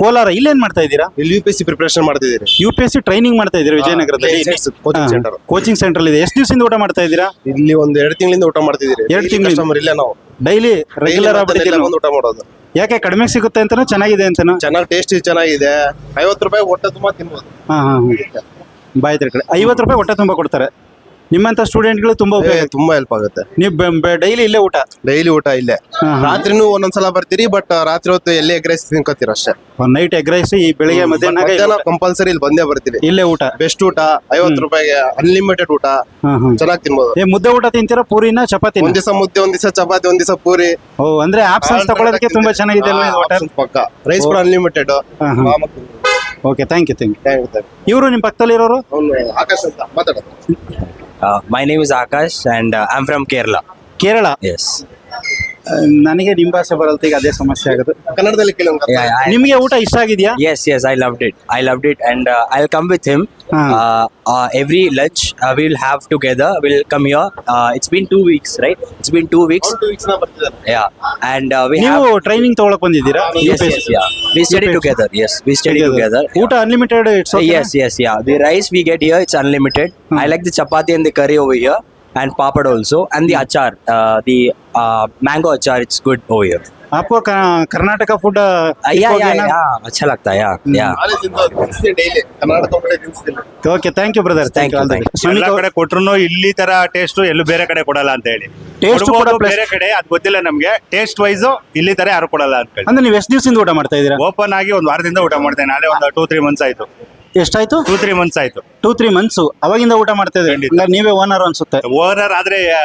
ಕೋಲಾರ ಇಲ್ಲೇನ್ ಮಾಡ್ತಾ ಇದ್ದೀರಾ? ಇಲ್ಲಿ ಯು ಪಿ ಸಿ ಪ್ರಿಪರೇಷನ್ ಮಾಡ್ತಿದ್ದೀರಿ. U P S C training ಮಾಡ್ತಾ ಇದ್ದೀರಾ ವಿಜಯನಗರದಲ್ಲಿ? ಕೋಚಿಂಗ್ ಸೆಂಟರ್ ಕೋಚಿಂಗ್ ಸೆಂಟರ್ ಇದೆ. ಎಷ್ಟು ದಿವಸದಿಂದ ಊಟ ಮಾಡ್ತಾ ಇದ್ದೀರಾ? ಇಲ್ಲಿ ಒಂದು ಎರಡು ತಿಂಗಳಿಂದ ಊಟ ಮಾಡ್ತಿದ್ದೀರಿ. ಎರಡ್ ತಿಂಗಳು ಇಲ್ಲ ನಾವು. ಡೈಲಿ ರೆಗ್ಯುಲರ್ ಆಗಿ ಬಂದು ಊಟ ಮಾಡೋದು. ಯಾಕೆ ಕಡಿಮೆ ಸಿಗುತ್ತೆ ಅಂತನೋ ಚೆನ್ನಾಗಿದೆ ಅಂತನೋ? ಚೆನ್ನಾಗಿ ಟೇಸ್ಟ್ ಚೆನ್ನಾಗಿದೆ. ಐವತ್ತು ರೂಪಾಯಿ ಹೊಟ್ಟೆ ತುಂಬಾ ತಿನ್ಬೋದು. ಹಾ ಹಾ ಬಾಯ್ ಕಡೆ ಐವತ್ತು ರೂಪಾಯಿ ಹೊಟ್ಟೆ ತುಂಬಾ ಕೊಡ್ತಾರೆ. ನಿಮ್ಮಂತ ಸ್ಟೂಡೆಂಟ್ಗಳು ತುಂಬಾ ಏ, ಉಪಯೋಗ ತುಂಬಾ ಹೆಲ್ಪ್ ಆಗುತ್ತೆ. ನೀವು ಡೈಲಿ ಇಲ್ಲೇ ಊಟ? ಡೈಲಿ ಊಟ ಇಲ್ಲೇ. ರಾತ್ರಿನೂ ಒಂದೊಂದ್ಸಲ ಬರ್ತೀರಿ ಬಟ್ ರಾತ್ರಿ ಹೊತ್ತು ಎಲ್ಲಿ ಎಗ್ ರೈಸ್ ತಿನ್ಕೋತೀರ ಅಷ್ಟೇ. ನೈಟ್ ಎಗ್ ರೈಸ್ ಈ ಬೆಳಿಗ್ಗೆ ಮಧ್ಯಾಹ್ನ ಮಧ್ಯಾಹ್ನ ಕಂಪಲ್ಸರಿ ಇಲ್ಲಿ ಬಂದೇ ಬರ್ತೀವಿ. ಇಲ್ಲೇ ಊಟ. ಬೆಸ್ಟ್ ಊಟ ಐವತ್ತು ರೂಪಾಯಿಗೆ ಅನ್ಲಿಮಿಟೆಡ್ ಊಟ. ಹಾ ಹಾ. ಚೆನ್ನಾಗಿ ತಿನ್ಬೋದು. ಏ ಮುದ್ದೆ ಊಟ ತಿಂತೀರಾ ಪೂರಿನ ಚಪಾತಿ ಒಂದ್ ದಿವಸ ಮುದ್ದೆ ಒಂದ್ ದಿವಸ ಚಪಾತಿ ಒಂದ್ ದಿವಸ ಪೂರಿ. ಓ ಅಂದ್ರೆ ಆಪ್ಷನ್ಸ್ ತಗೊಳ್ಳೋದಕ್ಕೆ ತುಂಬಾ ಚೆನ್ನಾಗಿದೆ ಅಲ್ವಾ ಹೋಟೆಲ್ ಪಕ್ಕ. ರೈಸ್ ಕೂಡ ಅನ್ಲಿಮಿಟೆಡ್ ಹಾ, ಹಾ. Okay thank you thank you ಇವರು ನಿಮ್ಮ ಪಕ್ಕದಲ್ಲಿ ಇರೋರು ಆಕಾಶ್ ಅಂತ ಮಾತಾಡೋದು. Uh, my name is Akash and uh, I'm from Kerala. Kerala? Yes. ನನಗೆ ನಿಮ್ಮ ಭಾಷೆ ಬರಲ್ತ ಈಗ ಅದೇ ಸಮಸ್ಯೆ ಆಗುತ್ತೆ ಕನ್ನಡದಲ್ಲಿ ಕೇಳೋ ನಿಮಗೆ ಊಟ ಇಷ್ಟ ಆಗಿದೆಯಾ? Yes yes I loved it I loved it and I come with him every lunch will have together will come your it's been two weeks right it's been two weeks and ನೀವು training ತಗೊಳಕ್ ಬಂದಿದ್ದೀರಾ? We study together yes we study together ಊಟ unlimited yes yes yeah the rice we get here it's unlimited I like the chapati and the curry over here and papad also, and the achar, uh, the uh, mango achar. It's good over here. आपको ಕ- Karnataka food Uh, yeah, yeah, yeah. अच्छा लगता है, yeah, yeah. ನಾಳೆ ತಿನ್ನಿಸ್ತೀನಿ daily Karnataka ಕಡೆ ತಿನ್ನಿಸ್ತೀನಿ okay thank you brother Thank you, thank ಎಲ್ಲ ಕಡೆ ಕೊಟ್ರು ಇಲ್ಲಿ ತರ ಟೇಸ್ಟ್ ಎಲ್ಲೂ ಬೇರೆ ಕಡೆ ಕೊಡಲ್ಲ ಅಂತ ಹೇಳಿ Taste ಕೂಡ ಕೊಡ್ಬೋದು plus- ಬೇರೆ ಕಡೆ ಅದ್ ಗೊತ್ತಿಲ್ಲ ನಮ್ಗೆ ಟೇಸ್ಟ್ ವೈಸ್ ಇಲ್ಲಿ ತರ ಯಾರು ಕೊಡಲ್ಲ ಅಂತ ಹೇಳಿ ಅಂದ್ರೆ ನೀವು ಎಷ್ಟು ದಿವಸದಿಂದ ಊಟ ಮಾಡ್ತಾ ಇದ್ದೀರಾ ಓಪನ್ ಆಗಿ ಒಂದ್ ವಾರದಿಂದ ಊಟ ಮಾಡ್ತೇನೆ ನಾಳೆ ಒಂದು ಟೂ ತ್ರೀ ಮಂತ್ಸ್ ಆಯ್ತು ಎಷ್ಟಾಯ್ತು? ಟೂ ತ್ರೀ ಮಂತ್ಸ್ ಆಯ್ತು. ಟೂ ತ್ರೀ ಮಂತ್ಸ್ ಅವಾಗಿಂದ ಊಟ ಮಾಡ್ತಾ ಇದ್ದೀರಿ? ಖಂಡಿತ. ಹಂಗಾರೆ ನೀವೇ ಓನರ್ ಅನ್ಸುತ್ತೆ. ಓನರ್ ಆದ್ರೆ ಆ,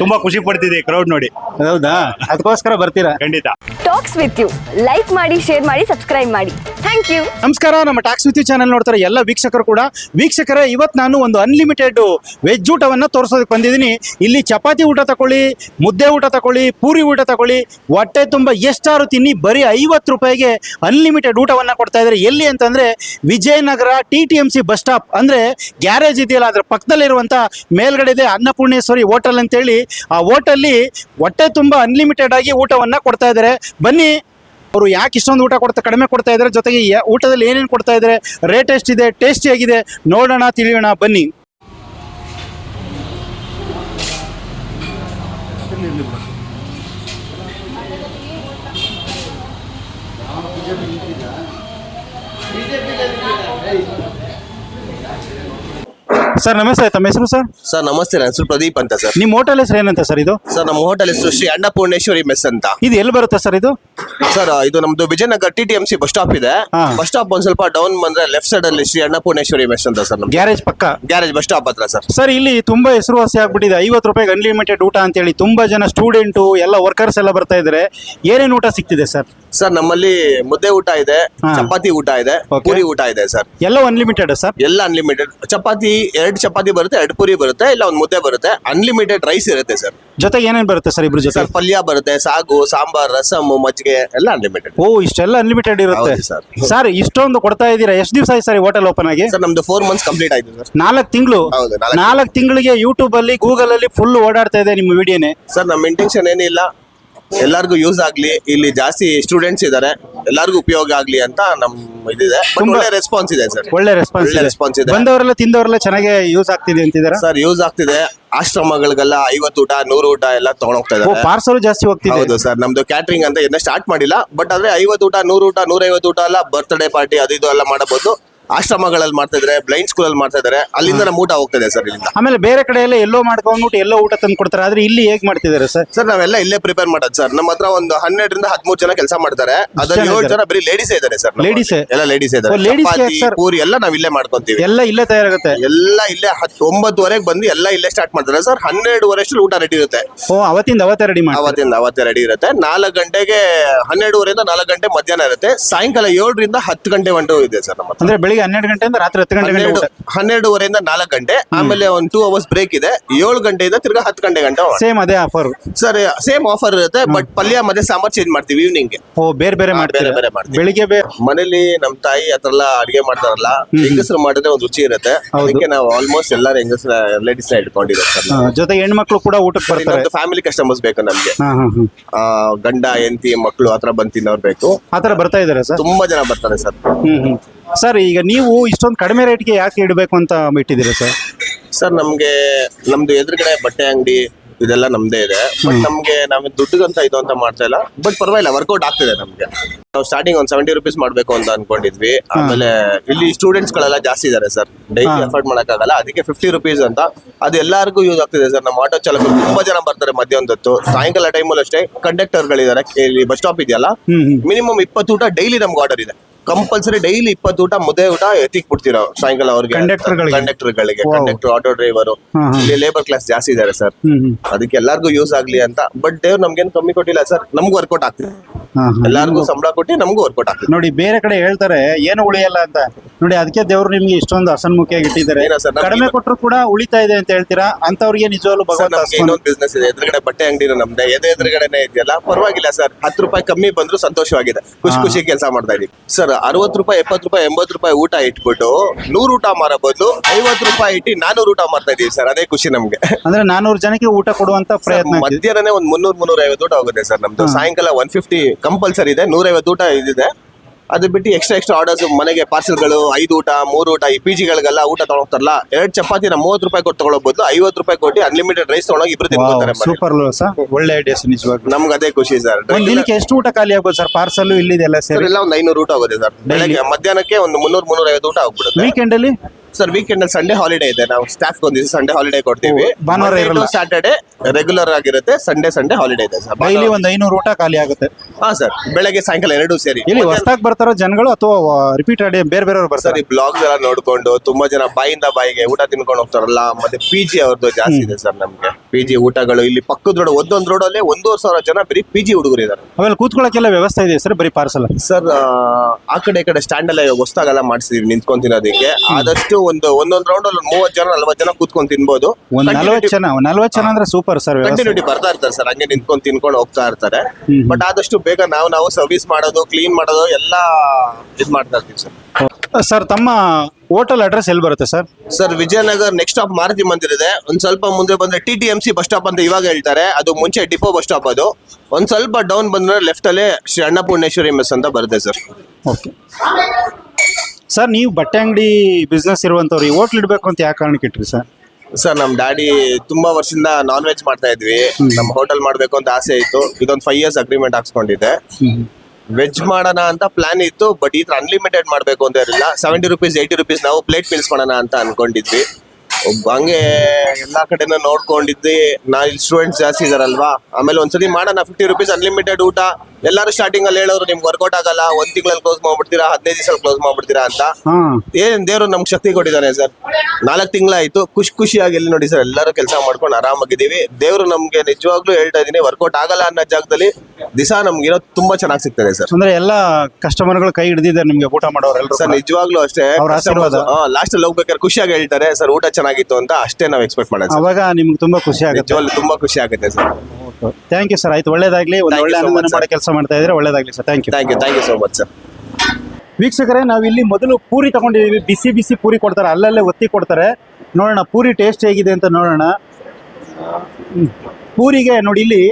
ತುಂಬಾ ಖುಷಿ ಪಡ್ತಿದೆ ಕ್ರೌಡ್ ನೋಡಿ. ಹೌದಾ? ಅದಕ್ಕೋಸ್ಕರ ಬರ್ತೀರಾ? ಖಂಡಿತ. ಟಾಕ್ಸ್ ವಿತ್ ಯು ಲೈಕ್ ಮಾಡಿ ಶೇರ್ ಮಾಡಿ ಸಬ್ಸ್ಕ್ರೈಬ್ ಮಾಡಿ. ಥ್ಯಾಂಕ್ ಯು ನಮಸ್ಕಾರ ನಮ್ಮ ಟಾಕ್ಸ್ ವಿತ್ ಚಾನಲ್ ನೋಡ್ತಾರೆ ಎಲ್ಲ ವೀಕ್ಷಕರು ಕೂಡ. ವೀಕ್ಷಕರೇ ಇವತ್ತು ನಾನು ಒಂದು ಅನ್ಲಿಮಿಟೆಡ್ ವೆಜ್ ಊಟವನ್ನು ತೋರಿಸೋದಕ್ಕೆ ಬಂದಿದ್ದೀನಿ. ಇಲ್ಲಿ ಚಪಾತಿ ಊಟ ತಗೊಳ್ಳಿ ಮುದ್ದೆ ಊಟ ತಗೊಳ್ಳಿ ಪೂರಿ ಊಟ ತಗೊಳ್ಳಿ ಹೊಟ್ಟೆ ತುಂಬ ಎಷ್ಟಾರು ತಿನ್ನಿ ಬರೀ ಐವತ್ತು ರೂಪಾಯಿಗೆ ಅನ್ಲಿಮಿಟೆಡ್ ಊಟವನ್ನು ಕೊಡ್ತಾ ಇದ್ದಾರೆ. ಎಲ್ಲಿ ಅಂತಂದರೆ Vijayanagara T T M C bus stop ಅಂದರೆ ಗ್ಯಾರೇಜ್ ಇದೆಯಲ್ಲ, ಅದರ ಪಕ್ಕದಲ್ಲಿರುವಂಥ ಮೇಲ್ಗಡೆ ಇದೆ ಅನ್ನಪೂರ್ಣೇಶ್ವರಿ ಹೋಟೆಲ್ ಅಂತೇಳಿ ಆ ಹೋಟೆಲ್ಲಿ ಹೊಟ್ಟೆ ತುಂಬ ಅನ್ಲಿಮಿಟೆಡ್ ಆಗಿ ಊಟವನ್ನು ಕೊಡ್ತಾ ಇದ್ದಾರೆ. ಬನ್ನಿ, ಅವರು ಯಾಕೆ ಇಷ್ಟೊಂದು ಊಟ ಕೊಡ್ತಾ, ಕಡಿಮೆ ಕೊಡ್ತಾ ಇದ್ದಾರೆ, ಜೊತೆಗೆ ಊಟದಲ್ಲಿ ಏನೇನು ಕೊಡ್ತಾ ಇದ್ದಾರೆ ರೇಟ್ ಎಷ್ಟಿದೆ ಟೇಸ್ಟಿ ಆಗಿದೆ, ನೋಡೋಣ, ತಿಳಿಯೋಣ, ಬನ್ನಿ. ಸರ್ ನಮಸ್ತೆ ತಮ್ಮ ಹೆಸರು ಸರ್? ಸರ್ ನಮಸ್ತೆ ನನ್ನ ಹೆಸರು ಪ್ರದೀಪ್ ಅಂತ ಸರ್. ನಿಮ್ಮ ಹೋಟೆಲ್ ಹೆಸರು ಏನಂತ ಸರ್ ಇದು? ಸರ್ ನಮ್ಮ ಹೋಟೆಲ್ ಹೆಸರು ಶ್ರೀ ಅನ್ನಪೂರ್ಣೇಶ್ವರಿ ಮೆಸ್ ಅಂತ. ಇದು ಎಲ್ಲಿ ಬರುತ್ತೆ ಸರ್ ಇದು? ಸರ್ ಇದು ನಮ್ದು Vijayanagara T T M C bus stop ಇದೆ. ಹಾ. ಬಸ್ ಸ್ಟಾಪ್ ಒಂದ್ ಸ್ವಲ್ಪ ಡೌನ್ ಬಂದ್ರೆ ಲೆಫ್ಟ್ ಸೈಡ್ ಅಲ್ಲಿ ಶ್ರೀ ಅನ್ನಪೂರ್ಣೇಶ್ವರಿ ಮೆಸ್ ಅಂತ ಸರ್ ನಮ್ದು. ಗ್ಯಾರೇಜ್ ಪಕ್ಕ? ಗ್ಯಾರೇಜ್ ಬಸ್ ಸ್ಟಾಪ್ ಹತ್ರ ಸರ್. ಸರ್ ಇಲ್ಲಿ ತುಂಬಾ ಹೆಸರುವಾಸಿ ಆಗ್ಬಿಟ್ಟಿದೆ. ಐವತ್ತು ರೂಪಾಯಿಗೆ ಅನ್ಲಿಮಿಟೆಡ್ ಊಟ ಅಂತೇಳಿ ತುಂಬಾ ಜನ ಸ್ಟೂಡೆಂಟು ಎಲ್ಲ ವರ್ಕರ್ಸ್ ಎಲ್ಲ ಬರ್ತಾ ಇದ್ದಾರೆ. ಏನೇನು ಊಟ ಸಿಗ್ತಿದೆ ಸರ್? ಸರ್ ನಮ್ಮಲ್ಲಿ ಮುದ್ದೆ ಊಟ ಇದೆ ಹಾ. ಚಪಾತಿ ಊಟ ಇದೆ Okay. ಪೂರಿ ಊಟ ಇದೆ ಸರ್. ಎಲ್ಲ ಅನ್ಲಿಮಿಟೆಡ್ ಸರ್? ಎಲ್ಲ ಅನ್ಲಿಮಿಟೆಡ್ ಚಪಾತಿ ಎರಡು ಚಪಾತಿ ಬರುತ್ತೆ ಎರಡು ಪೂರಿ ಬರುತ್ತೆ ಇಲ್ಲ ಒಂದು ಮುದ್ದೆ ಬರುತ್ತೆ. ಅನ್ಲಿಮಿಟೆಡ್ ರೈಸ್ ಇರುತ್ತೆ ಸರ್. ಜೊತೆಗೆ ಏನೇನು ಬರುತ್ತೆ ಸರ್ ಇಬ್ರ ಜೊತೆ? ಸರ್ ಪಲ್ಯ ಬರುತ್ತೆ ಸಾಗು ಸಾಂಬಾರ್ ರಸಮ್ ಮಜ್ಜಿಗೆ ಎಲ್ಲ ಅನ್ಲಿಮಿಟೆಡ್ ಓ ಇಷ್ಟೆಲ್ಲ ಅನ್ಲಿಮಿಟೆಡ್ ಇರುತ್ತೆ. ಹೌದು ಸರ್. ಸರ್ ಇಷ್ಟೊಂದು ಕೊಡ್ತಾ ಇದ್ದೀರಾ? ಎಷ್ಟು ದಿವಸ ಆಯ್ತು ಸರ್ ಹೋಟೆಲ್ ಓಪನ್ ಆಗಿ? ಸರ್ ನಮ್ದು ಫೋರ್ ಮಂತ್ಸ್ ಕಂಪ್ಲೀಟ್ ಆಯ್ತು ಸರ್. ನಾಲ್ಕು ತಿಂಗಳು. ಹೌದು, ನಾಲ್ಕು ನಾಲ್ಕು ತಿಂಗಳಿಗೆ ಯೂಟ್ಯೂಬ್ ಅಲ್ಲಿ ಗೂಗಲ್ ಅಲ್ಲಿ ಫುಲ್ ಓಡಾಡ್ತಾ ಇದೆ ನಿಮ್ಮ ವಿಡಿಯೋನೇ ಸರ್ ನಮ್ಮ ಇಂಟೆನ್ಷನ್ ಏನಿಲ್ಲ. ಎಲ್ಲರಿಗೂ ಯೂಸ್ ಆಗ್ಲಿ ಇಲ್ಲಿ ಜಾಸ್ತಿ ಸ್ಟೂಡೆಂಟ್ಸ್ ಇದಾರೆ ಎಲ್ಲರಿಗೂ ಉಪಯೋಗ ಆಗ್ಲಿ ಅಂತ ನಮ್ ಇದಿದೆ. But ತುಂಬಾ- ಒಳ್ಳೆ ರೆಸ್ಪಾನ್ಸ್ ಇದೆ ಸರ್. ಒಳ್ಳೆ ರೆಸ್ಪಾನ್ಸ್ ಒಳ್ಳೆ ರೆಸ್ಪಾನ್ಸ್ ಇದೆ. ಬಂದವರೆಲ್ಲ ತಿಂದವರೆಲ್ಲ ಚೆನ್ನಾಗಿ ಯೂಸ್ ಆಗ್ತಿದೆ ಅಂತಿದ್ದಾರೆ ಸರ್ ಯೂಸ್ ಆಗ್ತಿದೆ. ಆಶ್ರಮಗಳಿಗೆಲ್ಲ ಐವತ್ತು ಊಟ ನೂರು ಊಟ ಎಲ್ಲ ತಗೊಂಡ್ ಹೋಗ್ತಾ ಓ ಇದ್ದಾರೆ ಪಾರ್ಸಲ್ ಜಾಸ್ತಿ ಹೋಗ್ತಿದೆ. ಹೌದು ಸರ್ ನಮ್ದು ಕ್ಯಾಟ್ರಿಂಗ್ ಅಂತ ಇನ್ನ ಸ್ಟಾರ್ಟ್ ಮಾಡಿಲ್ಲ. ಬಟ್ ಆದ್ರೆ ಐವತ್ತು ಊಟ ನೂರು ಊಟ ನೂರೈವತ್ತು ಊಟ ಎಲ್ಲ ಬರ್ತ್ಡೇ ಪಾರ್ಟಿ ಅದು ಇದು ಎಲ್ಲ ಮಾಡಬಹುದು. ಆಶ್ರಮಗಳಲ್ಲಿ ಮಾಡ್ತಾ ಇದ್ರೆ ಬ್ಲೈಂಡ್ ಸ್ಕೂಲ್ ಅಲ್ಲಿ ಮಾಡ್ತಾ ಇದಾರೆ ಅಲ್ಲಿಂದ ನಮ್ಮ ಊಟ ಹೋಗ್ತಾ ಇದೆ ಸರ್ ಇಲ್ಲಿಂದ ಆಮೇಲೆ ಬೇರೆ ಕಡೆ ಎಲ್ಲ ಎಲ್ಲೋ ಮಾಡ್ಕೊಂಡ್ಬಿಟ್ಟು ಎಲ್ಲೋ ಊಟ ತಂದು ಕೊಡ್ತಾರೆ ಆದ್ರೆ ಇಲ್ಲಿ ಹೇಗ್ ಮಾಡ್ತಿದ್ದಾರೆ ಸರ್ ಸರ್ ನಾವೆಲ್ಲ ಇಲ್ಲೇ ಪ್ರಿಪೇರ್ ಮಾಡೋದು ಸರ್ ನಮ್ಮ ಹತ್ರ ಒಂದು ಹನ್ನೆರಡರಿಂದ ಹದಿಮೂರು ಜನ ಕೆಲಸ ಮಾಡ್ತಾರೆ ಅದ್ರಲ್ಲಿ ಏಳು ಜನ ಬರೀ ಲೇಡೀಸ್ ಇದ್ದಾರೆ ಸರ್ ನಮ್ಮ Ladies ಏ? ಅಲ್ಲಿ. ಎಲ್ಲ ಲೇಡೀಸ್ ಓ, ಇದ್ದಾರೆ ladies ಗೆ ಚಪಾತಿ, sir? ಪೂರಿ ಎಲ್ಲ ನಾವ್ ಇಲ್ಲೇ ಮಾಡ್ಕೊಂತೀವಿ ಎಲ್ಲ ಇಲ್ಲೇ ತಯಾರಾಗುತ್ತೆ ಎಲ್ಲ ಇಲ್ಲೇ ಹತ್ತು ಒಂಬತ್ತುವರೆಗೆ ಬಂದು ಎಲ್ಲ ಇಲ್ಲೇ ಸ್ಟಾರ್ಟ್ ಮಾಡ್ತಾರೆ ಸರ್ ಹನ್ನೆರಡುವರೆ ಅಷ್ಟು ಊಟ ರೆಡಿ ಇರುತ್ತೆ ಓ ಅವತ್ತಿಂದ ಅವತ್ತೇ ರೆಡಿ ಮಾಡಿ ಅವತ್ತಿಂದ ಅವತ್ತೇ ರೆಡಿ ಇರುತ್ತೆ ನಾಲ್ಕು ಗಂಟೆಗೆ ಹನ್ನೆರಡುವರೆಯಿಂದ ನಾಲ್ಕು ಗಂಟೆ ಮಧ್ಯಾಹ್ನ ಇರುತ್ತೆ ಸಾಯಂಕಾಲ ಏಳರಿಂದ ಹತ್ತು ಗಂಟೆ ಗಂಟೆ ಇದೆ ಸರ್ ನಮ್ಮ ಹತ್ರ. ಅಂದ್ರೆ ಬೆಳಿಗ್ಗೆ ಹನ್ನೆರಡು ಗಂಟೆಯಿಂದ ರಾತ್ರಿ ಹತ್ತು ಗಂಟೆ ಗಂಟೆ ಊಟ. ಹನ್ನೆರಡುವರೆಯಿಂದ ನಾಲ್ಕು ಗಂಟೆ. ಆಮೇಲೆ ಒಂದು ಟೂ ಅವರ್ಸ್ ಬ್ರೇಕ್ ಇದೆ. ಏಳು ಗಂಟೆಯಿಂದ ತಿರ್ಗಾ ಹತ್ತು ಗಂಟೆ ಗಂಟೆ ಸೇಮ್ ಅದೇ ಆಫರ್ ಸರ್ ಸೇಮ್ ಆಫರ್ ಇರುತ್ತೆ ಬಟ್ ಪಲ್ಯ ಮತ್ತೆ ಸಾಂಬಾರ್ ಚೇಂಜ್ ಮಾಡ್ತೀವಿ ಈವ್ನಿಂಗ್ ಓ ಬೇರೆ ಬೇರೆ ಮಾಡ್ತೀರಾ? ಬೇರೆ ಬೇರೆ ಮಾಡ್ತೀವಿ. ಬೆಳಿಗ್ಗೆ ಬೇ ಮನೇಲಿ ನಮ್ ತಾಯಿ ಅದ್ರೆಲ್ಲ ಅಡಿಗೆ ಮಾಡ್ತಾರಲ್ಲ ಹೆಂಗಸರು ಮಾಡಿದ್ರೆ ಒಂದು ರುಚಿ ಇರುತ್ತೆ. ಹೌದು. ಅದಕ್ಕೆ ನಾವು ಆಲ್ಮೋಸ್ಟ್ ಎಲ್ಲಾರು ಹೆಂಗಸರ ಲೇಡೀಸ್ನ ಇಟ್ಕೊಂಡಿರೋ ಸರ್ ಆ, ಜೊತೆಗೆ ಹೆಣ್ಮಕ್ಳು ಕೂಡ ಊಟಕ್ಕೆ ಬರ್ತಾರೆ. ಫ್ಯಾಮಿಲಿ ಕಸ್ಟಮರ್ಸ್ ಬೇಕು ನಮ್ಗೆ. ಹಾ ಹಾ ಹಾ. ಆ, ಗಂಡ ಹೆಂಡತಿ ಮಕ್ಕಳು ಆತರ ಬಂದ್ ತಿನ್ನೋರ್ ಬೇಕು. ಆತರ ಬರ್ತಾ ಇದ್ದಾರೆ ಸರ್? ತುಂಬಾ ಜನ ಬರ್ತಾರೆ ಸರ್. ಹ್ಮ್ ಹ್ಮ್. ಸರ್ ಈಗ ನೀವು ಇಷ್ಟೊಂದು ಕಡಿಮೆ ರೇಟ್ಗೆ ಯಾಕೆ ಇಡಬೇಕು ಅಂತ ಇಟ್ಟಿದ್ದೀರಾ ಸರ್? ಸರ್ ನಮಗೆ ನಮ್ದು ಎದುರುಗಡೆ ಬಟ್ಟೆ ಅಂಗಡಿ ಇದೆಲ್ಲ ನಮ್ದೇ ಇದೆ. ಬಟ್ ನಮ್ಗೆ ನಾವು ದುಡ್ಡುಗಂತ ಇದು ಅಂತ ಮಾಡ್ತಾ ಇಲ್ಲ. ಬಟ್ ಪರವಾಗಿಲ್ಲ ವರ್ಕೌಟ್ ಆಗ್ತಿದೆ ನಮ್ಗೆ. ನಾವು ಸ್ಟಾರ್ಟಿಂಗ್ ಒಂದ್ ಸೆವೆಂಟಿ ರುಪೀಸ್ ಮಾಡ್ಬೇಕು ಅಂತ ಅನ್ಕೊಂಡಿದ್ವಿ. ಆಮೇಲೆ ಇಲ್ಲಿ ಸ್ಟೂಡೆಂಟ್ಸ್ ಗಳೆಲ್ಲ ಜಾಸ್ತಿ ಇದಾರೆ ಸರ್. ಡೈಲಿ ಎಫರ್ಟ್ ಮಾಡಕ್ಕಾಗಲ್ಲ. ಅದಕ್ಕೆ ಫಿಫ್ಟಿ ರುಪೀಸ್ ಅಂತ. ಅದು ಎಲ್ಲರಿಗೂ ಯೂಸ್ ಆಗ್ತಿದೆ ಸರ್. ನಮ್ಮ ಆಟೋ ಚಾಲಕರು ತುಂಬಾ ಜನ ಬರ್ತಾರೆ ಮಧ್ಯ ಹೊತ್ತು ಸಾಯಂಕಾಲ ಟೈಮಲ್ಲಿ ಅಷ್ಟೇ ಕಂಡಕ್ಟರ್ ಗಳಿದ್ದಾರೆ. ಇಲ್ಲಿ ಬಸ್ ಸ್ಟಾಪ್ ಇದೆಯಲ್ಲ? ಮಿನಿಮಮ್ ಇಪ್ಪತ್ತು ಊಟ ಡೈಲಿ ನಮ್ಗೆ ಆರ್ಡರ್ ಇದೆ. ಕಂಪಲ್ಸರಿ ಡೈಲಿ ಇಪ್ಪತ್ತು ಊಟ ಮುದ್ದೆ ಊಟ ಎತ್ತಿಕ್ ಬಿಡ್ತೀರಾ ಸಾಯಂಕಾಲ ಅವ್ರಿಗೆ. ಕಂಡಕ್ಟರ್ಗಳಿಗೆ? ಕಂಡಕ್ಟರ್ ಗಳಿಗೆ ಕಂಡಕ್ಟರ್ ಆಟೋ ಡ್ರೈವರು. ಇಲ್ಲಿ ಲೇಬರ್ ಕ್ಲಾಸ್ ಜಾಸ್ತಿ ಇದಾರೆ ಸರ್ ಅದಕ್ಕೆ ಎಲ್ಲಾರ್ಗು ಯೂಸ್ ಆಗ್ಲಿ ಅಂತ. ಬಟ್ ದೇವ್ರು ನಮ್ಗೇನು ಕಮ್ಮಿ ಕೊಟ್ಟಿಲ್ಲ ಸರ್ ನಮ್ಗೂ ವರ್ಕೌಟ್ ಆಗ್ತಿದೆ. ಎಲ್ಲಾರ್ಗು ಸಂಬಳ ಕೊಟ್ಟು ನಮಗೂ ವರ್ಕೌಟ್ ಆಗ್ತದೆ. ನೋಡಿ ಬೇರೆ ಕಡೆ ಹೇಳ್ತಾರೆ ಏನು ಉಳಿಯಲ್ಲ ಅಂತ. ನೋಡಿ ಅದಕ್ಕೆ ದೇವ್ರು ನಿಮ್ಗೆ ಇಷ್ಟೊಂದು ಹಸನ್ಮುಖಿಯಾಗಿ ಇಟ್ಟಿದ್ದಾರೆ. ಏನೋ ಸರ್, ನಮ್ಗೆ ಕಡಿಮೆ ಇವ- ಕೊಟ್ಟರು ಕೂಡ ಉಳಿತಾ ಇದೆ ಅಂತ ಹೇಳ್ತೀರಾ? ಅಂತವ್ರಿಗೆ ನಿಜವಾಗ್ಲೂ ಸರ್ ಭಗವಂತ ನಮ್ಗೆ ಹಸ್ವನ್ನು- ಇನ್ನೊಂದು ಬಿಸ್ನೆಸ್ ಇದೆ. ಎದುರುಗಡೆ ಬಟ್ಟೆ ಅಂಗಡಿ ನಮ್ದೆ. ಎದೆ ಎದುರುಗಡೆನೆ ಇದೆಯಲ್ಲ? ಪರವಾಗಿಲ್ಲ ಸರ್. ಹತ್ತು ರೂಪಾಯಿ ಕಮ್ಮಿ ಬಂದ್ರು ಸಂತೋಷವಾಗಿದೆ. ಖುಷಿ ಹಾ. ಖುಷಿ ಕೆಲಸ ಮಾಡ್ತಾ ಇದೀವಿ. ಸರ್ ಅರವತ್ತು ರೂಪಾಯಿ ಎಪ್ಪತ್ತು ರೂಪಾಯಿ ಎಂಬತ್ತು ರೂಪಾಯಿ ಊಟ ಇಟ್ಬಿಟ್ಟು ನೂರು ಊಟ ಮಾರೋ ಬದಲು ಐವತ್ತು ರೂಪಾಯಿ ಇಟ್ಟು ನಾನೂರು ಊಟ ಮಾಡ್ತಾ ಇದೀವಿ ಸರ್. ಅದೇ ಖುಷಿ ನಮ್ಗೆ. ಅಂದ್ರೆ ನಾನೂರು ಜನಕ್ಕೆ ಊಟ ಕೊಡುವಂತ ಪ್ರಯತ್ನ ಮಧ್ಯಾಹ್ನ ಮಧ್ಯಾಹ್ನನೇ ಒಂದ್ ಮುನ್ನೂರ್ ಮುನ್ನೂರ ಐವತ್ತು ಊಟ ಹೋಗುತ್ತೆ ಸರ್ ನಮ್ದು. ಸಾಯಂಕಾಲ ಒನ್ ಫಿಫ್ಟಿ ಕಂಪಲ್ಸರಿ ಇದೆ. ನೂರೈವತ್ತು ಊಟ ಇದಿದೆ. ಅದು ಬಿಟ್ಟು ಎಕ್ಸ್ಟ್ರಾ ಎಕ್ಸ್ಟ್ರಾ ಆರ್ಡರ್ಸ್ ಮನೆಗೆ ಪಾರ್ಸೆಲ್ಗಳು ಐದು ಊಟ ಮೂರು ಊಟ ಈ ಪಿ ಜಿಗಳಿಗೆಲ್ಲ ಊಟ ತಗೊಳ್ತಾರಲ್ಲ ಎರಡು ಚಪಾತಿನ ಮೂವತ್ತು ರೂಪಾಯಿ ಕೊಟ್ಟು ತಗೊಳ್ಳೋ ಬದಲು ಐವತ್ತು ರೂಪಾಯಿ ಕೊಟ್ಟು ಅನ್ಲಿಮಿಟೆಡ್ ರೈಸ್ ತಗೊಂಡೋಗಿ ಇಬ್ರು ತಿನ್ಕೊತಾರೆ. ಸೂಪರ್ ಸರ್ ಒಳ್ಳೆ ಐಡಿಯಾಸ್ ನಿಜವಾಗ್ಲೂ. ನಮ್ಗೆ ಅದೇ ಖುಷಿ ಸರ್. ಒಂದ್ ದಿನಕ್ಕೆ ಎಷ್ಟು ಊಟ ಖಾಲಿ ಆಗ್ಬೋದು ಸರ್? ಪಾರ್ಸಲ್ ಇಲ್ಲಿದೆಲ್ಲ ಸರ್ ಸೇರಿ? ಎಲ್ಲ ಒಂದು ಐನೂರು ಊಟ ಹೋಗುತ್ತೆ ಸರ್. ಬೆಳಗ್ಗೆ ಮಧ್ಯಾಹ್ನಕ್ಕೆ ಒಂದು ಮುನ್ನೂರ್ ಮುನ್ನೂರ ಐವತ್ತು ಊಟ ಆಗ್ಬಿಡುತ್ತೆ ವೀಕೆಂಡ್ ಅಲ್ಲಿ? ಸರ್ ವೀಕೆಂಡ್ ಅಲ್ಲಿ ಸಂಡೇ ಹಾಲಿಡೇ ಇದೆ. ನಾವು ಸ್ಟಾಫ್ ಒಂದು ಸಂಡೇ ಹಾಲಿಡೇ ಕೊಡ್ತೀವಿ. ಭಾನುವಾರ ಇರಲ್ಲ. ಸ್ಯಾಟರ್ಡೆ ರೆಗ್ಯುಲರ್ ಆಗಿರುತ್ತೆ. ಸಂಡೇ ಸಂಡೇ ಹಾಲಿಡೇ ಇದೆ ಸರ್ ಡೈಲಿ ಒಂದು ಐನೂರು ಊಟ ಖಾಲಿ ಆಗುತ್ತೆ. ಹಾ ಸರ್ ಬೆಳಗ್ಗೆ ಸಾಯಂಕಾಲ ಎರಡು ಸೇರಿ. ಇಲ್ಲಿ ಹೊಸದಾಗಿ ಬರ್ತಾರೋ ಜನಗಳು ಅಥವಾ ರಿಪೀಟ್ ಬೇರೆ ಬೇರೆಯವ್ರು ಸರ್ ಬರ್ತಾರೆ? ಈ ಬ್ಲಾಗ್ಸ್ ಎಲ್ಲ ನೋಡ್ಕೊಂಡು ತುಂಬಾ ಜನ ಬಾಯಿಂದ ಬಾಯಿಗೆ ಊಟ ತಿನ್ಕೊಂಡು ಹೋಗ್ತಾರಲ್ಲ ಮತ್ತೆ ಪಿ ಜಿ ಅವ್ರದ್ದು ಜಾಸ್ತಿ ಇದೆ ಸರ್ ನಮ್ಗೆ. ಪಿ ಜಿ ಊಟಗಳು ಇಲ್ಲಿ ಪಕ್ಕದ ರೋಡ್ ಒಂದೊಂದು ಅಲ್ಲಿ ಒಂದೂವರೆ ಸಾವಿರ ಜನ ಬರೀ ಪಿ ಜಿ ಹುಡುಗರು ಇದಾರೆ. ಆಮೇಲೆ ಕೂತ್ಕೊಳ್ಳೋಕೆಲ್ಲ ವ್ಯವಸ್ಥೆ ಇದೆ ಸರ್ ಬರೀ ಪಾರ್ಸಲ್ ಸರ್ ಆ ಕಡೆ ಈ ಕಡೆ ಸ್ಟ್ಯಾಂಡ್ ಎಲ್ಲ ಹೊಸ್ದಾಗೆಲ್ಲ ಮಾಡಿಸಿದೀವಿ ನಿಂತ್ಕೊಂಡ್ ತಿನ್ನೋದಕ್ಕೆ. ಆದಷ್ಟು ಒಂದು ಒಂದೊಂದು ರೌಂಡ್ ಅಲ್ಲಿ ಮೂವತ್ತು ಜನ ನಲ್ವತ್ತು ಜನ ಕೂತ್ಕೊಂಡು ತಿನ್ಬೋದು. ಒಂದ್ ನಲ್ವತ್ತು ಜನ ನಲ್ವತ್ತು ಜನ ಅಂದ್ರೆ ಸೂಪರ್ ಸರ್ ಕಂಟಿನ್ಯೂಟಿ ಬರ್ತಾ ಇರ್ತಾರೆ ಸರ್ ಹಂಗೆ ನಿಂತ್ಕೊಂಡು ತಿನ್ಕೊಂಡು ಹೋಗ್ತಾ ಇರ್ತಾರೆ. ಬಟ್ ಆದಷ್ಟು ಬೇಗ ನಾವು ನಾವು ಸರ್ವಿಸ್ ಮಾಡೋದು ಕ್ಲೀನ್ ಮಾಡೋದು ಎಲ್ಲ ಇದ್ ಮಾಡ್ತಾ ಇರ್ತೀವಿ ಸರ್ ಸರ್ ತಮ್ಮ ಹೋಟೆಲ್ ಅಡ್ರೆಸ್ ಎಲ್ಲಿ ಬರುತ್ತೆ sir sir Vijayanagar next stop Maruti Mandir ಇದೆ. ಒಂದ್ ಸ್ವಲ್ಪ ಮುಂದೆ ಬಂದ್ರೆ T T M C bus stop ಅಂತ ಇವಾಗ ಹೇಳ್ತಾರೆ. ಅದು ಮುಂಚೆ ಡಿಪೋ ಬಸ್ ಸ್ಟಾಪ್ ಅದು. ಒಂದ್ ಸ್ವಲ್ಪ ಡೌನ್ ಬಂದ್ರೆ ಲೆಫ್ಟ್ ಅಲ್ಲಿ ಶ್ರೀ ಅನ್ನಪೂರ್ಣೇಶ್ವರಿ ಮೆಸ್ ಅಂತ ಬರುತ್ತೆ ಸರ್ ಓಕೆ ಸರ್ ನೀವು ಬಟ್ಟೆ ಅಂಗಡಿ ಬಿಸ್ನೆಸ್ ಇರುವಂಥವ್ರು ಈ ಹೋಟ್ಲ್ ಇಡಬೇಕು ಅಂತ ಯಾವ ಕಾರಣಕ್ಕೆ ಇಟ್ರಿ ಸರ್? ಸರ್ ನಮ್ಮ ಡ್ಯಾಡಿ ತುಂಬಾ ವರ್ಷದಿಂದ ನಾನ್ ವೆಜ್ ಮಾಡ್ತಾ ಇದ್ವಿ. ನಮ್ಮ ಹೋಟೆಲ್ ಮಾಡ್ಬೇಕು ಅಂತ ಆಸೆ ಇತ್ತು. ಇದೊಂದು ಫೈವ್ ಇಯರ್ಸ್ ಅಗ್ರಿಮೆಂಟ್ ಹಾಕ್ಸ್ಕೊಂಡಿದ್ದೆ. ವೆಜ್ ಮಾಡೋಣ ಅಂತ ಪ್ಲಾನ್ ಇತ್ತು ಬಟ್ ಈ ತರ ಅನ್ಲಿಮಿಟೆಡ್ ಮಾಡಬೇಕು ಅಂತ ಇರಲಿಲ್ಲ. ಸೆವೆಂಟಿ ರುಪೀಸ್ ಏಯ್ಟಿ ರುಪೀಸ್ ನಾವು ಪ್ಲೇಟ್ ಮೀಲ್ಸ್ ಮಾಡೋಣ ಅಂತ ಅನ್ಕೊಂಡಿದ್ವಿ. ಒಬ್ಬ ಹಂಗೆ ಎಲ್ಲಾ ಕಡೆನೂ ನೋಡ್ಕೊಂಡಿದ್ವಿ. ನಾ ಇಲ್ಲಿ ಸ್ಟೂಡೆಂಟ್ಸ್ ಜಾಸ್ತಿ ಇದಾರಲ್ವಾ? ಆಮೇಲೆ ಒಂದ್ಸತಿ ಮಾಡೋಣ ಫಿಫ್ಟಿ ರುಪೀಸ್ ಅನ್ಲಿಮಿಟೆಡ್ ಊಟ. ಎಲ್ಲರೂ ಸ್ಟಾರ್ಟಿಂಗ್ ಅಲ್ಲಿ ಹೇಳೋರು ನಿಮ್ಗೆ ವರ್ಕೌಟ್ ಆಗಲ್ಲ ಒಂದ್ ತಿಂಗಳಲ್ಲಿ ಕ್ಲೋಸ್ ಮಾಡ್ಬಿಡ್ತೀರಾ ಹದಿನೈದು ದಿವಸ ಕ್ಲೋಸ್ ಮಾಡ್ಬಿಡ್ತೀರಾ ಅಂತ. ಏನ್ ದೇವ್ರು ನಮ್ಗೆ ಶಕ್ತಿ ಕೊಟ್ಟಿದ್ದಾನೆ ಸರ್? ನಾಲ್ಕು ತಿಂಗಳಾಯ್ತು ಖುಷಿ ಖುಷಿಯಾಗಿ ಇಲ್ಲಿ ನೋಡಿ ಸರ್ ಎಲ್ಲರೂ ಕೆಲಸ ಮಾಡ್ಕೊಂಡು ಆರಾಮಾಗಿದ್ದೀವಿ. ದೇವ್ರು ನಮ್ಗೆ ನಿಜವಾಗ್ಲೂ ಹೇಳ್ತಾ ಇದೀನಿ ವರ್ಕೌಟ್ ಆಗಲ್ಲ ಅನ್ನೋ ಜಾಗದಲ್ಲಿ ದಿಸಾ ನಮ್ಗೆ ಇರೋದು ತುಂಬಾ ಚೆನ್ನಾಗಿ ಸಿಗ್ತದೆ ಸರ್. ಅಂದ್ರೆ ಎಲ್ಲ ಕಸ್ಟಮರ್ಗಳು ಕೈ ಹಿಡಿದಿದ್ದಾರೆ ನಿಮ್ಗೆ ಊಟ ಮಾಡೋರೆಲ್ಲರೂ ಸರ್ ನಿಜವಾಗ್ಲೂ ಅಷ್ಟೇ. ಅವ್ರ ಆಶೀರ್ವಾದ. ಲಾಸ್ಟ್ ಅಲ್ಲಿ ಹೋಗ್ಬೇಕಾದ್ರೆ ಖುಷಿಯಾಗಿ ಹೇಳ್ತಾರೆ ಸರ್ ಊಟ ಚೆನ್ನಾಗಿತ್ತು ಅಂತ ಅಷ್ಟೇ ನಾವು ಎಕ್ಸ್ಪೆಕ್ಟ್ ಮಾಡೋದು ಅವಾಗ ನಿಮ್ಗೆ ತುಂಬಾ ಖುಷಿ ಆಗುತ್ತೆ. ನಿಜವಾಗ್ಲೂ ತುಂಬಾ ಖುಷಿ ಆಗುತ್ತೆ ಸರ್. ಥ್ಯಾಂಕ್ ಯು ಸರ್ ಆಯ್ತು ಒಳ್ಳೇದಾಗ್ಲಿ. ಒಂದು Thank you ಒಳ್ಳೆ so ಅನುದಾನ much, ಮಾಡೋ ಕೆಲಸ ಮಾಡ್ತಾ ಇದ್ರೆ ಒಳ್ಳೇದಾಗ್ಲಿ sir thank you thank you thank you so much sir ವೀಕ್ಷಕರೇ ನಾವು ಇಲ್ಲಿ ಮೊದಲು ಪೂರಿ ತಗೊಂಡಿದೀವಿ ಬಿಸಿ ಬಿಸಿ ಪೂರಿ ಕೊಡ್ತಾರೆ. ಅಲ್ಲಲ್ಲೇ ಒತ್ತಿ ಕೊಡ್ತಾರೆ. ನೋಡೋಣ ಪೂರಿ ಟೇಸ್ಟ್ ಹೇಗಿದೆ ಅಂತ ನೋಡೋಣ. ಹ್ಮ್. ಪೂರಿಗೆ ನೋಡಿ ಇಲ್ಲಿ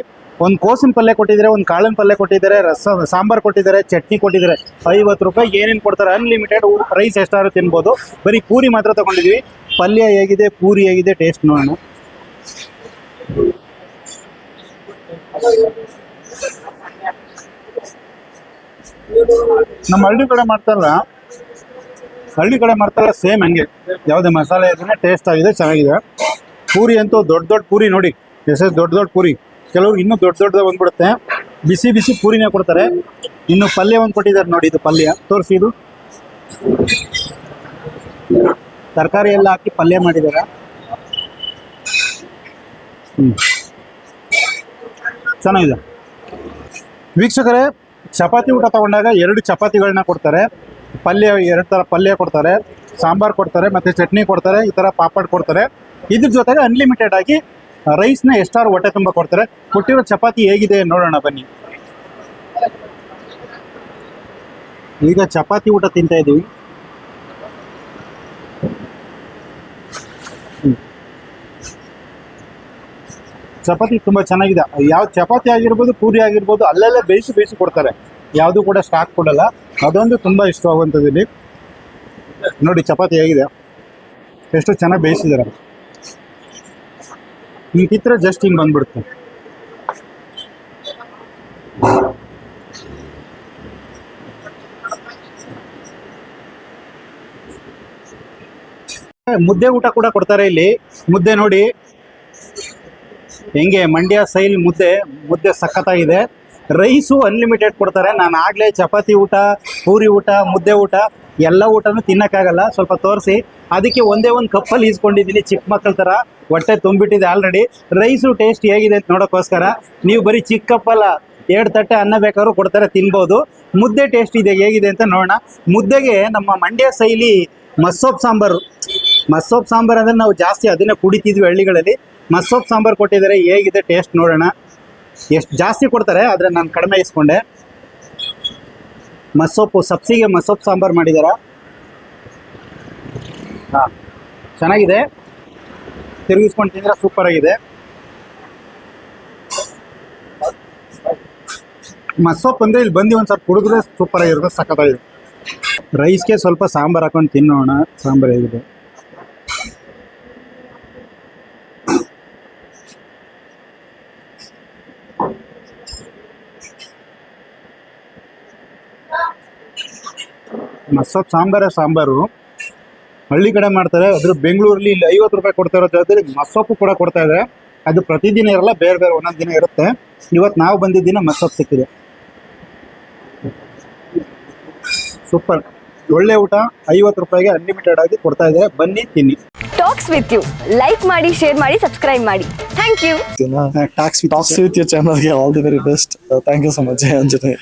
ಒಂದು ಕೋಸಿನ ಪಲ್ಯ ಕೊಟ್ಟಿದ್ದಾರೆ ಒಂದು ಕಾಳಿನ ಪಲ್ಯ ಕೊಟ್ಟಿದ್ದಾರೆ ರಸ ಸಾಂಬಾರ್ ಕೊಟ್ಟಿದ್ದಾರೆ ಚಟ್ನಿ ಕೊಟ್ಟಿದ್ದಾರೆ. ಐವತ್ತು ರೂಪಾಯಿ ಏನೇನು ಕೊಡ್ತಾರೆ? ಅನ್ಲಿಮಿಟೆಡ್ ರೈಸ್ ಎಷ್ಟಾದ್ರೂ ತಿನ್ಬೋದು. ಬರೀ ಪೂರಿ ಮಾತ್ರ ತಗೊಂಡಿದ್ವಿ ಪಲ್ಯ ಹೇಗಿದೆ ಪೂರಿ ಹೇಗಿದೆ ಟೇಸ್ಟ್ ನೋಡೋಣ. ನಮ್ಮ ಹಳ್ಳಿ ಕಡೆ ಮಾಡ್ತಾರಲ್ಲ, ಹಳ್ಳಿ ಕಡೆ ಮಾಡ್ತಾರಲ್ಲ ಸೇಮ್ ಹಂಗೆ. ಯಾವುದೇ ಮಸಾಲೆ ಇದ್ರೆ ಟೇಸ್ಟ್ ಆಗಿದೆ, ಚೆನ್ನಾಗಿದೆ. ಪೂರಿ ಅಂತೂ ದೊಡ್ಡ ದೊಡ್ಡ ಪೂರಿ ನೋಡಿ ಎಷ್ಟೆಷ್ಟು ದೊಡ್ಡ ದೊಡ್ಡ ಪೂರಿ. ಕೆಲವರು ಇನ್ನೂ ದೊಡ್ಡ ದೊಡ್ಡದ ಬಂದ್ಬಿಡುತ್ತೆ. ಬಿಸಿ ಬಿಸಿ ಪೂರಿನೇ ಕೊಡ್ತಾರೆ. ಇನ್ನು ಪಲ್ಯ ಒಂದು ಕೊಟ್ಟಿದ್ದಾರೆ ನೋಡಿ, ಇದು ಪಲ್ಯ. ತೋರಿಸಿ ಇದು. ತರಕಾರಿ ಎಲ್ಲ ಹಾಕಿ ಪಲ್ಯ ಮಾಡಿದ್ದಾರೆ ಹ್ಮ್. ಚೆನ್ನಾಗಿದೆ. ವೀಕ್ಷಕರೇ, ಚಪಾತಿ ಊಟ ತಗೊಂಡಾಗ ಎರಡು ಚಪಾತಿಗಳನ್ನ ಕೊಡ್ತಾರೆ. ಪಲ್ಯ, ಎರಡು ಥರ ಪಲ್ಯ ಕೊಡ್ತಾರೆ. ಸಾಂಬಾರು ಕೊಡ್ತಾರೆ, ಮತ್ತು ಚಟ್ನಿ ಕೊಡ್ತಾರೆ, ಈ ಥರ ಪಾಪಡ್ ಕೊಡ್ತಾರೆ. ಇದ್ರ ಜೊತೆಗೆ ಅನ್ಲಿಮಿಟೆಡ್ ಆಗಿ ರೈಸ್ನ ಎಷ್ಟಾರು ಹೊಟ್ಟೆ ತುಂಬ ಕೊಡ್ತಾರೆ. ಕೊಟ್ಟಿರೋ ಚಪಾತಿ ಹೇಗಿದೆ ನೋಡೋಣ ಬನ್ನಿ. ಈಗ ಚಪಾತಿ ಊಟ ತಿಂತಾ ಇದ್ದೀವಿ ಚಪಾತಿ ತುಂಬಾ ಚೆನ್ನಾಗಿದೆ. ಯಾವ ಚಪಾತಿ ಆಗಿರ್ಬೋದು, ಪೂರಿ ಆಗಿರ್ಬೋದು, ಅಲ್ಲೆಲ್ಲ ಬೇಯಿಸಿ ಬೇಯಿಸಿ ಕೊಡ್ತಾರೆ. ಯಾವುದು ಕೂಡ ಸ್ಟಾಕ್ ಕೊಡಲ್ಲ. ಅದೊಂದು ತುಂಬಾ ಇಷ್ಟವಾಗುವಂಥದ್ದು ಇಲ್ಲಿ. ನೋಡಿ, ಚಪಾತಿ ಆಗಿದೆ ಎಷ್ಟು ಚೆನ್ನಾಗಿ ಬೇಯಿಸಿದ್ದಾರೆ. ಹಿಂಗೆ ಕಿತ್ತರೆ ಜಸ್ಟ್ ಹಿಂಗೆ ಬಂದ್ಬಿಡುತ್ತೆ. ಮುದ್ದೆ ಊಟ ಕೂಡ ಕೊಡ್ತಾರೆ ಇಲ್ಲಿ. ಮುದ್ದೆ ನೋಡಿ. ಹೆಂಗೆ ಮಂಡ್ಯ ಸೈಲ್ ಮುದ್ದೆ ಮುದ್ದೆ ಸಖತ್ತಾಗಿದೆ. ರೈಸು ಅನ್ಲಿಮಿಟೆಡ್ ಕೊಡ್ತಾರೆ. ನಾನು ಆಗಲೇ ಚಪಾತಿ ಊಟ, ಪೂರಿ ಊಟ, ಮುದ್ದೆ ಊಟ, ಎಲ್ಲ ಊಟನೂ ತಿನ್ನೋಕ್ಕಾಗಲ್ಲ. ಸ್ವಲ್ಪ ತೋರಿಸಿ. ಅದಕ್ಕೆ ಒಂದೇ ಒಂದು ಕಪ್ಪಲ್ಲಿ ಈಸ್ಕೊಂಡಿದ್ದೀನಿ ಚಿಕ್ಕ ಮಕ್ಕಳ ಥರ ಹೊಟ್ಟೆ ತುಂಬಿಟ್ಟಿದೆ ಆಲ್ರೆಡಿ ರೈಸು ಟೇಸ್ಟ್ ಹೇಗಿದೆ ಅಂತ ನೋಡೋಕ್ಕೋಸ್ಕರ ನೀವು ಬರೀ ಚಿಕ್ಕ ಕಪ್ಪಲ್ಲ, ಎರಡು ತಟ್ಟೆ ಅನ್ನ ಬೇಕಾದ್ರೂ ಕೊಡ್ತಾರೆ, ತಿನ್ಬೋದು. ಮುದ್ದೆ ಟೇಸ್ಟ್ ಇದೆ, ಹೇಗಿದೆ ಅಂತ ನೋಡೋಣ. ಮುದ್ದೆಗೆ ನಮ್ಮ ಮಂಡ್ಯ ಶೈಲಿ ಮಸ್ಸೊಪ್ಪು ಸಾಂಬಾರು. ಮಸ್ಸೊಪ್ಪು ಸಾಂಬಾರು ಅಂದರೆ ನಾವು ಜಾಸ್ತಿ ಅದನ್ನೇ ಕುಡಿತಿದ್ವಿ ಹಳ್ಳಿಗಳಲ್ಲಿ. ಮಸ್ಸೊಪ್ಪು ಸಾಂಬಾರು ಕೊಟ್ಟಿದ್ದಾರೆ, ಹೇಗಿದೆ ಟೇಸ್ಟ್ ನೋಡೋಣ. ಎಷ್ಟು ಜಾಸ್ತಿ ಕೊಡ್ತಾರೆ, ಆದರೆ ನಾನು ಕಡಿಮೆ ಇಸ್ಕೊಂಡೆ. ಮಸ್ಸೊಪ್ಪು ಸಬ್ಸಿಗೆ ಮಸ್ಸೊಪ್ಪು ಸಾಂಬಾರು ಮಾಡಿದಾರ? ಹಾಂ, ಚೆನ್ನಾಗಿದೆ. ತಿರುಗಿಸ್ಕೊಂಡು ತಿಂದರೆ ಸೂಪರ್ ಆಗಿದೆ. ಮಸ್ಸೊಪ್ಪು ಅಂದರೆ ಇಲ್ಲಿ ಬಂದು ಒಂದು ಸ್ವಲ್ಪ ಕುಡಿದ್ರೆ ಸೂಪರ್ ಆಗಿರುತ್ತೆ, ಸಖತ್ತಾಗಿದೆ. ರೈಸ್ಗೆ ಸ್ವಲ್ಪ ಸಾಂಬಾರು ಹಾಕೊಂಡು ತಿನ್ನೋಣ, ಸಾಂಬಾರು ಹೇಗಿದೆ. ಮಸ್ಸೊಪ್ಪು ಸಾಂಬಾರೇ ಸಾಂಬಾರು. ಹಳ್ಳಿ ಕಡೆ ಮಾಡ್ತಾರೆ ಅದ್ರ ಬೆಂಗಳೂರಲ್ಲಿ ಇಲ್ಲಿ ಐವತ್ತು ರೂಪಾಯಿ ಕೊಡ್ತಾ ಇರೋ ಜೊತೆ ಮಸ್ಸೊಪ್ಪು ಕೂಡ ಕೊಡ್ತಾ ಇದ್ದಾರೆ ಅದು ಪ್ರತಿದಿನ ಇರಲ್ಲ ಬೇರೆ ಬೇರೆ ಒಂದೊಂದು ದಿನ ಇರುತ್ತೆ. ಇವತ್ತು ನಾವು ಬಂದಿದ್ದ ದಿನ ಮಸ್ಸೊಪ್ಪು ಸಿಕ್ಕಿದೆ. ಸೂಪರ್ ಒಳ್ಳೆ ಊಟ ಐವತ್ತು ರೂಪಾಯಿಗೆ ಅನ್ಲಿಮಿಟೆಡ್ ಆಗಿ ಕೊಡ್ತಾ ಇದ್ದಾರೆ ಬನ್ನಿ ತಿನ್ನಿ. ಟಾಕ್ಸ್ ವಿತ್ ಯು ಲೈಕ್ ಮಾಡಿ ಶೇರ್ ಮಾಡಿ ಸಬ್ಸ್ಕ್ರೈಬ್ ಮಾಡಿ. Thank you talks talks with you ಚಾನಲ್ಗೆ all the very best thank you so much ಅಂಜನೇ.